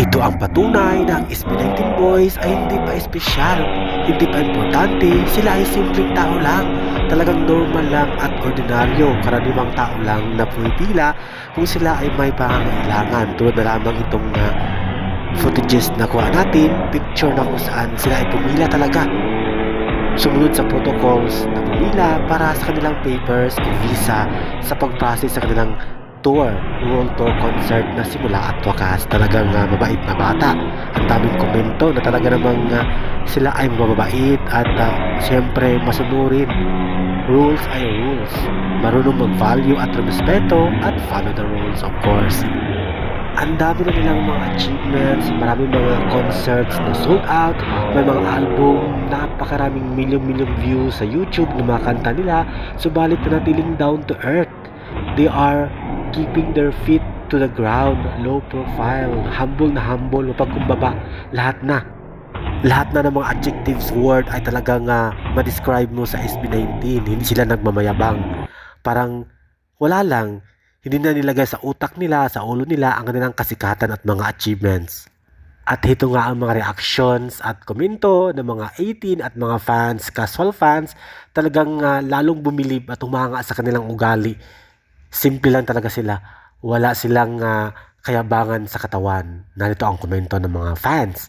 Ito ang patunay na ang SB19 Boys ay hindi pa espesyal, hindi pa importante, sila ay simpleng tao lang. Talagang normal lang at ordinaryo, karaniwang tao lang na pumipila kung sila ay may pangangailangan. Tulad na lamang itong uh, footages na kuha natin, picture na kung saan sila ay pumila talaga. Sumunod sa protocols na pumila para sa kanilang papers o visa sa pag-process sa kanilang tour, world tour concert na simula at wakas. Talagang uh, mabait na bata. Ang daming komento na talaga namang uh, sila ay mababait at uh, siyempre masunurin. Rules ay rules. Marunong mag-value at respeto at follow the rules of course. Ang dami na nilang mga achievements, maraming mga concerts na sold out, may mga album, napakaraming million-million views sa YouTube ng mga kanta nila, subalit nanatiling down to earth. They are keeping their feet to the ground, low profile, humble na humble, mapagkumbaba, lahat na. Lahat na ng mga adjectives word ay talagang uh, ma-describe mo sa SB19. Hindi sila nagmamayabang. Parang wala lang. Hindi na nilagay sa utak nila, sa ulo nila ang kanilang kasikatan at mga achievements. At ito nga ang mga reactions at komento ng mga 18 at mga fans, casual fans, talagang uh, lalong bumilib at humanga sa kanilang ugali. Simple lang talaga sila. Wala silang uh, kayabangan sa katawan. Narito ang komento ng mga fans.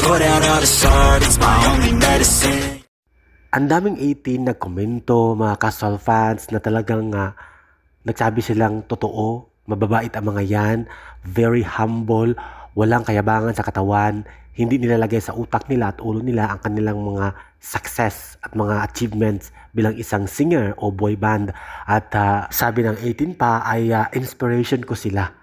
put out all this art, it's my only medicine. Ang daming 18 na komento, mga casual fans na talagang uh, nagsabi silang totoo, mababait ang mga yan, very humble, walang kayabangan sa katawan, hindi nilalagay sa utak nila at ulo nila ang kanilang mga success at mga achievements bilang isang singer o boy band. At uh, sabi ng 18 pa ay uh, inspiration ko sila